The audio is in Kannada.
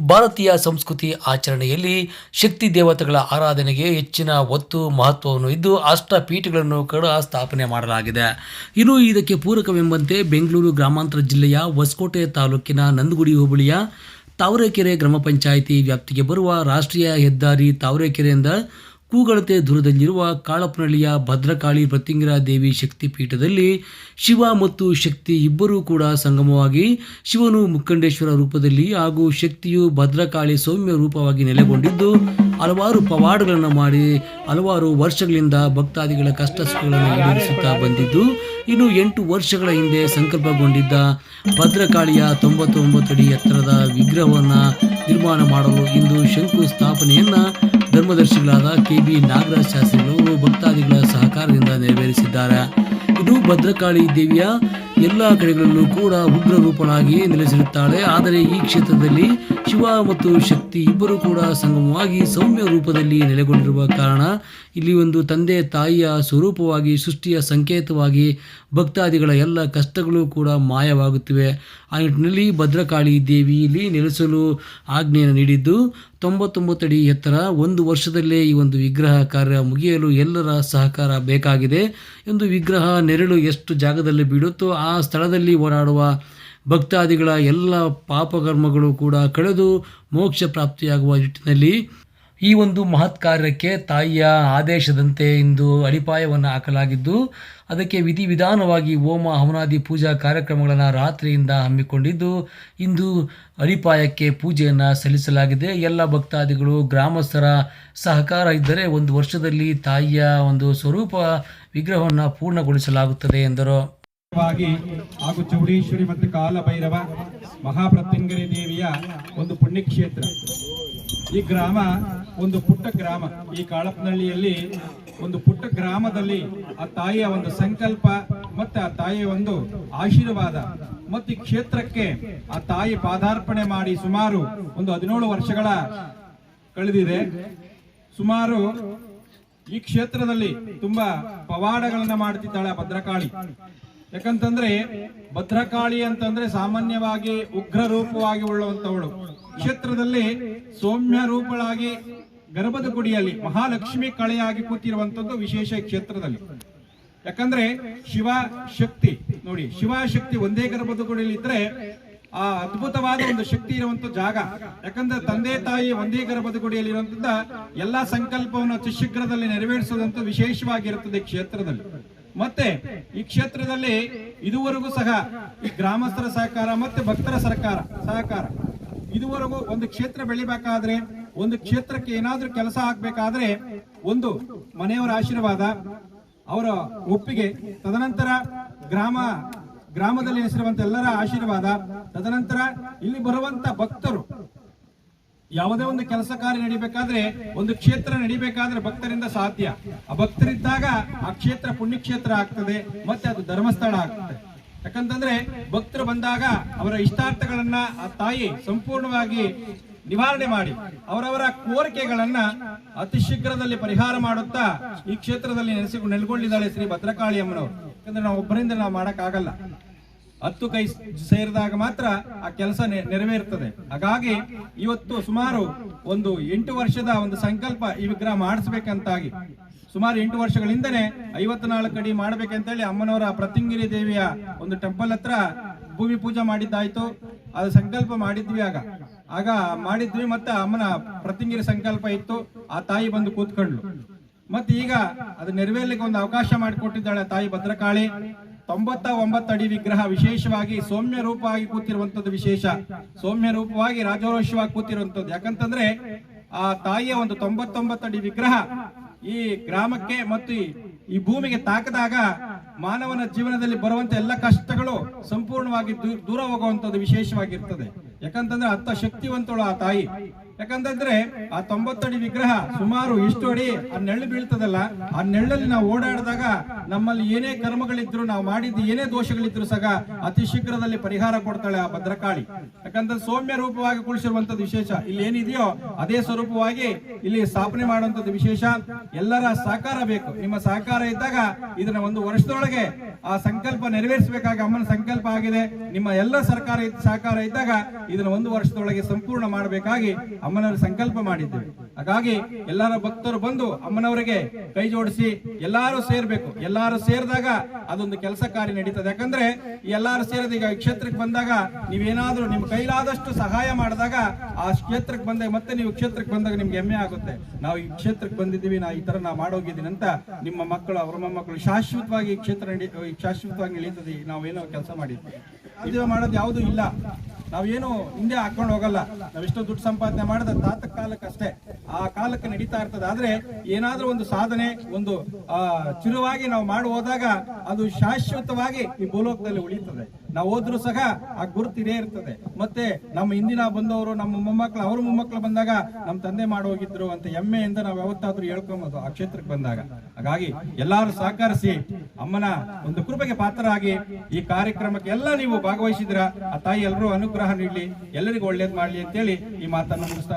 ಭಾರತೀಯ ಸಂಸ್ಕೃತಿ ಆಚರಣೆಯಲ್ಲಿ ಶಕ್ತಿ ದೇವತೆಗಳ ಆರಾಧನೆಗೆ ಹೆಚ್ಚಿನ ಒತ್ತು, ಮಹತ್ವವನ್ನು ಇದ್ದು ಅಷ್ಟಪೀಠಗಳನ್ನು ಕೂಡ ಸ್ಥಾಪನೆ ಮಾಡಲಾಗಿದೆ. ಇನ್ನು ಇದಕ್ಕೆ ಪೂರಕವೆಂಬಂತೆ ಬೆಂಗಳೂರು ಗ್ರಾಮಾಂತರ ಜಿಲ್ಲೆಯ ಹೊಸಕೋಟೆ ತಾಲೂಕಿನ ನಂದಗುಡಿ ಹೋಬಳಿಯ ತಾವರೆಕೆರೆ ಗ್ರಾಮ ಪಂಚಾಯಿತಿ ವ್ಯಾಪ್ತಿಗೆ ಬರುವ ರಾಷ್ಟ್ರೀಯ ಹೆದ್ದಾರಿ ತಾವರೆಕೆರೆಯಿಂದ ಕೂಗಳತೆ ದೂರದಲ್ಲಿರುವ ಕಾಳಪ್ಪನಹಳ್ಳಿಯ ಭದ್ರಕಾಳಿ ಪ್ರತ್ಯಂಗಿರ ದೇವಿ ಶಕ್ತಿ ಪೀಠದಲ್ಲಿ ಶಿವ ಮತ್ತು ಶಕ್ತಿ ಇಬ್ಬರೂ ಕೂಡ ಸಂಗಮವಾಗಿ ಶಿವನು ಮುಕ್ಕಂಡೇಶ್ವರ ರೂಪದಲ್ಲಿ ಹಾಗೂ ಶಕ್ತಿಯು ಭದ್ರಕಾಳಿ ಸೌಮ್ಯ ರೂಪವಾಗಿ ನೆಲೆಗೊಂಡಿದ್ದು, ಹಲವಾರು ಪವಾಡಗಳನ್ನು ಮಾಡಿ ಹಲವಾರು ವರ್ಷಗಳಿಂದ ಭಕ್ತಾದಿಗಳ ಕಷ್ಟ ಸುಖಗಳನ್ನು ಈಡೇರಿಸುತ್ತಾ ಬಂದಿದ್ದು, ಇನ್ನು ಎಂಟು ವರ್ಷಗಳ ಹಿಂದೆ ಸಂಕಲ್ಪಗೊಂಡಿದ್ದ ಭದ್ರಕಾಳಿಯ ತೊಂಬತ್ತೊಂಬತ್ತು ಅಡಿ ಎತ್ತರದ ವಿಗ್ರಹವನ್ನು ನಿರ್ಮಾಣ ಮಾಡಲು ಇಂದು ಶಂಕು ಸ್ಥಾಪನೆಯನ್ನು ಧರ್ಮದರ್ಶಿಗಳಾದ ಕೆ ಬಿ ನಾಗರಾಜ್ ಶಾಸ್ತ್ರಿಗಳು ಭಕ್ತಾದಿಗಳ ಸಹಕಾರದಿಂದ ನೆರವೇರಿಸಿದ್ದಾರೆ. ಇದು ಭದ್ರಕಾಳಿ ದೇವಿಯ ಎಲ್ಲ ಕಡೆಗಳಲ್ಲೂ ಕೂಡ ಉಗ್ರ ರೂಪನಾಗಿಯೇ ನೆಲೆಸಿರುತ್ತಾಳೆ. ಆದರೆ ಈ ಕ್ಷೇತ್ರದಲ್ಲಿ ಶಿವ ಮತ್ತು ಶಕ್ತಿ ಇಬ್ಬರು ಕೂಡ ಸಂಗಮವಾಗಿ ಸೌಮ್ಯ ರೂಪದಲ್ಲಿ ನೆಲೆಗೊಂಡಿರುವ ಕಾರಣ ಇಲ್ಲಿ ಒಂದು ತಂದೆ ತಾಯಿಯ ಸ್ವರೂಪವಾಗಿ, ಸೃಷ್ಟಿಯ ಸಂಕೇತವಾಗಿ ಭಕ್ತಾದಿಗಳ ಎಲ್ಲ ಕಷ್ಟಗಳು ಕೂಡ ಮಾಯವಾಗುತ್ತಿವೆ. ಆ ನಿಟ್ಟಿನಲ್ಲಿ ಭದ್ರಕಾಳಿ ದೇವಿ ಇಲ್ಲಿ ನೆಲೆಸಲು ಆಜ್ಞೆಯನ್ನು ನೀಡಿದ್ದು ತೊಂಬತ್ತೊಂಬತ್ತು ಅಡಿ ಎತ್ತರ ಒಂದು ವರ್ಷದಲ್ಲೇ ಈ ಒಂದು ವಿಗ್ರಹ ಕಾರ್ಯ ಮುಗಿಯಲು ಎಲ್ಲರ ಸಹಕಾರ ಬೇಕಾಗಿದೆ ಒಂದು ವಿಗ್ರಹ ನೆರಳು ಎಷ್ಟು ಜಾಗದಲ್ಲಿ ಬೀಳುತ್ತೋ ಆ ಸ್ಥಳದಲ್ಲಿ ಓಡಾಡುವ ಭಕ್ತಾದಿಗಳ ಎಲ್ಲ ಪಾಪಕರ್ಮಗಳು ಕೂಡ ಕಳೆದು ಮೋಕ್ಷ ಪ್ರಾಪ್ತಿಯಾಗುವ ನಿಟ್ಟಿನಲ್ಲಿ ಈ ಒಂದು ಮಹತ್ ಕಾರ್ಯಕ್ಕೆ ತಾಯಿಯ ಆದೇಶದಂತೆ ಇಂದು ಅಡಿಪಾಯವನ್ನು ಹಾಕಲಾಗಿದ್ದು, ಅದಕ್ಕೆ ವಿಧಿವಿಧಾನವಾಗಿ ಹೋಮ ಹವನಾದಿ ಪೂಜಾ ಕಾರ್ಯಕ್ರಮಗಳನ್ನು ರಾತ್ರಿಯಿಂದ ಹಮ್ಮಿಕೊಂಡಿದ್ದು, ಇಂದು ಅಡಿಪಾಯಕ್ಕೆ ಪೂಜೆಯನ್ನು ಸಲ್ಲಿಸಲಾಗಿದೆ. ಎಲ್ಲ ಭಕ್ತಾದಿಗಳು, ಗ್ರಾಮಸ್ಥರ ಸಹಕಾರ ಇದ್ದರೆ ಒಂದು ವರ್ಷದಲ್ಲಿ ತಾಯಿಯ ಒಂದು ಸ್ವರೂಪ ವಿಗ್ರಹವನ್ನು ಪೂರ್ಣಗೊಳಿಸಲಾಗುತ್ತದೆ ಎಂದರು. ಹಾಗೂ ಚೌಡೇಶ್ವರಿ ಮತ್ತು ಕಾಲಭೈರವ ಮಹಾಪ್ರತ್ಯಂಗರಿ ದೇವಿಯ ಒಂದು ಪುಣ್ಯಕ್ಷೇತ್ರ. ಈ ಗ್ರಾಮ ಒಂದು ಪುಟ್ಟ ಗ್ರಾಮ. ಈ ಕಾಳಪ್ಪನಹಳ್ಳಿಯಲ್ಲಿ ಒಂದು ಪುಟ್ಟ ಗ್ರಾಮದಲ್ಲಿ ಆ ತಾಯಿಯ ಒಂದು ಸಂಕಲ್ಪ ಮತ್ತೆ ಆ ತಾಯಿಯ ಒಂದು ಆಶೀರ್ವಾದ. ಮತ್ತು ಕ್ಷೇತ್ರಕ್ಕೆ ಆ ತಾಯಿ ಪಾದಾರ್ಪಣೆ ಮಾಡಿ ಸುಮಾರು ಒಂದು ಹದಿನೇಳು ವರ್ಷಗಳ ಕಳೆದಿದೆ. ಸುಮಾರು ಈ ಕ್ಷೇತ್ರದಲ್ಲಿ ತುಂಬಾ ಪವಾಡಗಳನ್ನ ಮಾಡ್ತಿದ್ದಾಳೆ ಭದ್ರಕಾಳಿ. ಯಾಕಂತಂದ್ರೆ ಭದ್ರಕಾಳಿ ಅಂತಂದ್ರೆ ಸಾಮಾನ್ಯವಾಗಿ ಉಗ್ರ ರೂಪವಾಗಿ ಉಳ್ಳುವಂತವಳು ಕ್ಷೇತ್ರದಲ್ಲಿ ಸೌಮ್ಯ ರೂಪಳಾಗಿ ಗರ್ಭದ ಗುಡಿಯಲ್ಲಿ ಮಹಾಲಕ್ಷ್ಮಿ ಕಳೆಯಾಗಿ ಕೂತಿರುವಂತದ್ದು ವಿಶೇಷ ಕ್ಷೇತ್ರದಲ್ಲಿ. ಯಾಕಂದ್ರೆ ಶಿವ ಶಕ್ತಿ ನೋಡಿ, ಶಿವಶಕ್ತಿ ಒಂದೇ ಗರ್ಭದ ಗುಡಿಯಲ್ಲಿ ಇದ್ರೆ ಆ ಅದ್ಭುತವಾದ ಒಂದು ಶಕ್ತಿ ಇರುವಂತ ಜಾಗ. ಯಾಕಂದ್ರೆ ತಂದೆ ತಾಯಿ ಒಂದೇ ಗರ್ಭದ ಗುಡಿಯಲ್ಲಿ ಇರುವಂತದ್ದ ಎಲ್ಲಾ ಸಂಕಲ್ಪವನ್ನು ಅತಿ ಶೀಘ್ರದಲ್ಲಿ ನೆರವೇರಿಸುವುದಂತ ವಿಶೇಷವಾಗಿರುತ್ತದೆ ಕ್ಷೇತ್ರದಲ್ಲಿ. ಮತ್ತೆ ಈ ಕ್ಷೇತ್ರದಲ್ಲಿ ಇದುವರೆಗೂ ಸಹ ಈ ಗ್ರಾಮಸ್ಥರ ಸಹಕಾರ ಮತ್ತೆ ಭಕ್ತರ ಸರ್ಕಾರ ಸಹಕಾರ. ಇದುವರೆಗೂ ಒಂದು ಕ್ಷೇತ್ರ ಬೆಳಿಬೇಕಾದ್ರೆ ಒಂದು ಕ್ಷೇತ್ರಕ್ಕೆ ಏನಾದ್ರೂ ಕೆಲಸ ಆಗ್ಬೇಕಾದ್ರೆ ಒಂದು ಮನೆಯವರ ಆಶೀರ್ವಾದ, ಅವರ ಒಪ್ಪಿಗೆ, ತದನಂತರ ಗ್ರಾಮ, ಗ್ರಾಮದಲ್ಲಿ ನೆಲೆಸಿರುವಂತ ಎಲ್ಲರ ಆಶೀರ್ವಾದ, ತದನಂತರ ಇಲ್ಲಿ ಬರುವಂತ ಭಕ್ತರು. ಯಾವುದೇ ಒಂದು ಕೆಲಸ ಕಾರ್ಯ ನಡಿಬೇಕಾದ್ರೆ, ಒಂದು ಕ್ಷೇತ್ರ ನಡಿಬೇಕಾದ್ರೆ ಭಕ್ತರಿಂದ ಸಾಧ್ಯ. ಆ ಭಕ್ತರಿದ್ದಾಗ ಆ ಕ್ಷೇತ್ರ ಪುಣ್ಯಕ್ಷೇತ್ರ ಆಗ್ತದೆ, ಮತ್ತೆ ಅದು ಧರ್ಮಸ್ಥಳ ಆಗ್ತದೆ. ಯಾಕಂತಂದ್ರೆ ಭಕ್ತರು ಬಂದಾಗ ಅವರ ಇಷ್ಟಾರ್ಥಗಳನ್ನ ಆ ತಾಯಿ ಸಂಪೂರ್ಣವಾಗಿ ನಿವಾರಣೆ ಮಾಡಿ ಅವರವರ ಕೋರಿಕೆಗಳನ್ನ ಅತಿ ಶೀಘ್ರದಲ್ಲಿ ಪರಿಹಾರ ಮಾಡುತ್ತಾ ಈ ಕ್ಷೇತ್ರದಲ್ಲಿ ನೆಲೆಸಿಕೊಂಡು ನೆಲೆಗೊಂಡಿದ್ದಾಳೆ ಶ್ರೀ ಭದ್ರಕಾಳಿ ಅಮ್ಮನವರು ಯಾಕಂದ್ರೆ ನಾವು ಒಬ್ಬರಿಂದ ನಾವು ಮಾಡಕ್ ಆಗಲ್ಲ ಹತ್ತು ಕೈ ಸೇರಿದಾಗ ಮಾತ್ರ ಆ ಕೆಲಸ ನೆರವೇರ್ತದೆ. ಹಾಗಾಗಿ ಇವತ್ತು ಸುಮಾರು ಒಂದು ಎಂಟು ವರ್ಷದ ಒಂದು ಸಂಕಲ್ಪ ಈ ವಿಗ್ರಹ ಮಾಡಿಸ್ಬೇಕಂತಾಗಿ. ಸುಮಾರು ಎಂಟು ವರ್ಷಗಳಿಂದನೇ ಐವತ್ನಾಲ್ಕು ಅಡಿ ಮಾಡ್ಬೇಕಂತೇಳಿ ಅಮ್ಮನವರ ಪ್ರತಿಂಗಿರಿ ದೇವಿಯ ಒಂದು ಟೆಂಪಲ್ ಹತ್ರ ಭೂಮಿ ಪೂಜೆ ಮಾಡಿದ್ದಾಯ್ತು. ಅದು ಸಂಕಲ್ಪ ಮಾಡಿದ್ವಿ ಆಗ. ಆಗ ಮಾಡಿದ್ವಿ ಮತ್ತೆ ಅಮ್ಮನ ಪ್ರತಿಂಗಿರಿ ಸಂಕಲ್ಪ ಇತ್ತು. ಆ ತಾಯಿ ಬಂದು ಕೂತ್ಕೊಂಡ್ಲು ಮತ್ತೆ ಈಗ ಅದು ನೆರವೇರ್ಲಿಕ್ಕೆ ಒಂದು ಅವಕಾಶ ಮಾಡಿಕೊಟ್ಟಿದ್ದಾಳೆ ತಾಯಿ ಭದ್ರಕಾಳಿ. ತೊಂಬತ್ತ ಒಂಬತ್ತು ಅಡಿ ವಿಗ್ರಹ ವಿಶೇಷವಾಗಿ ಸೌಮ್ಯ ರೂಪವಾಗಿ ಕೂತಿರುವಂತದ್ದು ವಿಶೇಷ. ಸೌಮ್ಯ ರೂಪವಾಗಿ ರಾಜರೋಷವಾಗಿ ಕೂತಿರುವಂತದ್ದು ಯಾಕಂತಂದ್ರೆ ಆ ತಾಯಿಯ ಒಂದು ತೊಂಬತ್ತೊಂಬತ್ತು ಅಡಿ ವಿಗ್ರಹ ಈ ಗ್ರಾಮಕ್ಕೆ ಮತ್ತು ಈ- ಭೂಮಿಗೆ ತಾಕದಾಗ ಮಾನವನ ಜೀವನದಲ್ಲಿ ಬರುವಂತ ಎಲ್ಲ ಕಷ್ಟಗಳು ಸಂಪೂರ್ಣವಾಗಿ ದೂರ ಹೋಗುವಂತದ್ದು ವಿಶೇಷವಾಗಿರ್ತದೆ. ಯಾಕಂತಂದ್ರೆ ಅತ್ತ ಶಕ್ತಿವಂತಳು ಆ ತಾಯಿ. ಯಾಕಂತಂದ್ರೆ ಆ ತೊಂಬತ್ತಡಿ ವಿಗ್ರಹ ಸುಮಾರು ಇಷ್ಟು ಅಡಿ ಆ ನೆಳ್ಳು ಬೀಳ್ತದಲ್ಲ, ಆ ನೆಳ್ಳಲ್ಲಿ ನಾವು ಓಡಾಡಿದಾಗ ನಮ್ಮಲ್ಲಿ ಏನೇ ಕರ್ಮಗಳಿದ್ರು, ನಾವು ಮಾಡಿದ್ದ ಏನೇ ದೋಷಗಳಿದ್ರು ಸಹ ಅತಿ ಶೀಘ್ರದಲ್ಲಿ ಪರಿಹಾರ ಕೊಡ್ತಾಳೆ ಆ ಭದ್ರಕಾಳಿ. ಯಾಕಂದ್ರೆ ಸೌಮ್ಯ ರೂಪವಾಗಿ ಕುಳಿಸಿರುವಂತದ್ದು ವಿಶೇಷ. ಇಲ್ಲಿ ಏನಿದೆಯೋ ಅದೇ ಸ್ವರೂಪವಾಗಿ ಇಲ್ಲಿ ಸ್ಥಾಪನೆ ಮಾಡುವಂತದ್ದು ವಿಶೇಷ. ಎಲ್ಲರ ಸಹಕಾರ ಬೇಕು. ನಿಮ್ಮ ಸಹಕಾರ ಇದ್ದಾಗ ಇದನ್ನ ಒಂದು ವರ್ಷದೊಳಗೆ ಆ ಸಂಕಲ್ಪ ನೆರವೇರಿಸಬೇಕಾಗಿ ಅಮ್ಮನ ಸಂಕಲ್ಪ ಆಗಿದೆ. ನಿಮ್ಮ ಎಲ್ಲ ಸರ್ಕಾರ ಸಹಕಾರ ಇದ್ದಾಗ ಇದನ್ನ ಒಂದು ವರ್ಷದೊಳಗೆ ಸಂಪೂರ್ಣ ಮಾಡಬೇಕಾಗಿ ಅಮ್ಮನವರು ಸಂಕಲ್ಪ ಮಾಡಿದ್ದೇವೆ. ಹಾಗಾಗಿ ಎಲ್ಲರ ಭಕ್ತರು ಬಂದು ಅಮ್ಮನವರಿಗೆ ಕೈ ಜೋಡಿಸಿ ಎಲ್ಲಾರು ಸೇರ್ಬೇಕು. ಎಲ್ಲಾರು ಸೇರಿದಾಗ ಅದೊಂದು ಕೆಲಸ ಕಾರ್ಯ ನಡೀತದೆ. ಯಾಕಂದ್ರೆ ಎಲ್ಲರೂ ಸೇರಿದ ಈಗ ಕ್ಷೇತ್ರಕ್ಕೆ ಬಂದಾಗ ನೀವೇನಾದ್ರೂ ನಿಮ್ ಕೈಲಾದಷ್ಟು ಸಹಾಯ ಮಾಡಿದಾಗ ಆ ಕ್ಷೇತ್ರಕ್ಕೆ ಬಂದಾಗ ಮತ್ತೆ ನೀವು ಕ್ಷೇತ್ರಕ್ಕೆ ಬಂದಾಗ ನಿಮ್ಗೆ ಹೆಮ್ಮೆ ಆಗುತ್ತೆ. ನಾವು ಈ ಕ್ಷೇತ್ರಕ್ಕೆ ಬಂದಿದ್ದೀವಿ, ನಾ ಈ ತರ ನಾ ಮಾಡೋಗಿದ್ದೀನಿ ಅಂತ ನಿಮ್ಮ ಮಕ್ಕಳು, ಅವರ ಮೊಮ್ಮಕ್ಕಳು ಶಾಶ್ವತವಾಗಿ ಈ ಕ್ಷೇತ್ರ ಶಾಶ್ವತವಾಗಿ ನಡೀತದೆ. ನಾವೇನೋ ಕೆಲಸ ಮಾಡಿದ್ವಿ. ಇದು ಮಾಡೋದು ಯಾವುದು ಇಲ್ಲ. ನಾವೇನು ಹಿಂದೆ ಹಾಕೊಂಡು ಹೋಗಲ್ಲ. ನಾವೆಷ್ಟೋ ದುಡ್ಡು ಸಂಪಾದನೆ ಮಾಡಿದ ತಾತ ಕಾಲಕ್ಕೆ ಅಷ್ಟೇ ಆ ಕಾಲಕ್ಕೆ ನಡೀತಾ ಇರ್ತದೆ. ಆದ್ರೆ ಏನಾದ್ರೂ ಒಂದು ಸಾಧನೆ, ಒಂದು ಚಿರುವಾಗಿ ನಾವು ಮಾಡಿ ಹೋದಾಗ ಅದು ಶಾಶ್ವತವಾಗಿ ಈ ಭೂಲೋಕದಲ್ಲಿ ಉಳಿತದೆ ನಾವು ಹೋದ್ರು ಸಹ ಆ ಗುರುತು ಇರ್ತದೆ. ಮತ್ತೆ ನಮ್ಮ ಹಿಂದಿನ ಬಂದವರು, ನಮ್ಮ ಮೊಮ್ಮಕ್ಕಳು ಅವ್ರ ಮೊಮ್ಮಕ್ಳು ಬಂದಾಗ ನಮ್ಮ ತಂದೆ ಮಾಡೋಗಿದ್ರು ಅಂತ ಹೆಮ್ಮೆಯಿಂದ ನಾವು ಯಾವತ್ತಾದ್ರೂ ಹೇಳ್ಕೊಂಬೋದು ಆ ಕ್ಷೇತ್ರಕ್ಕೆ ಬಂದಾಗ. ಹಾಗಾಗಿ ಎಲ್ಲಾರು ಸಹಕರಿಸಿ ಅಮ್ಮನ ಒಂದು ಕೃಪೆಗೆ ಪಾತ್ರರಾಗಿ ಈ ಕಾರ್ಯಕ್ರಮಕ್ಕೆ ಎಲ್ಲ ನೀವು ಭಾಗವಹಿಸಿದ್ರ ಆ ತಾಯಿ ಎಲ್ಲರೂ ಅನುಗ್ರಹ ನೀಡಲಿ ಎಲ್ಲರಿಗೂ ಒಳ್ಳೇದ್ ಮಾಡ್ಲಿ ಅಂತೇಳಿ ಈ ಮಾತನ್ನು ಮುಗಿಸ್ತಾ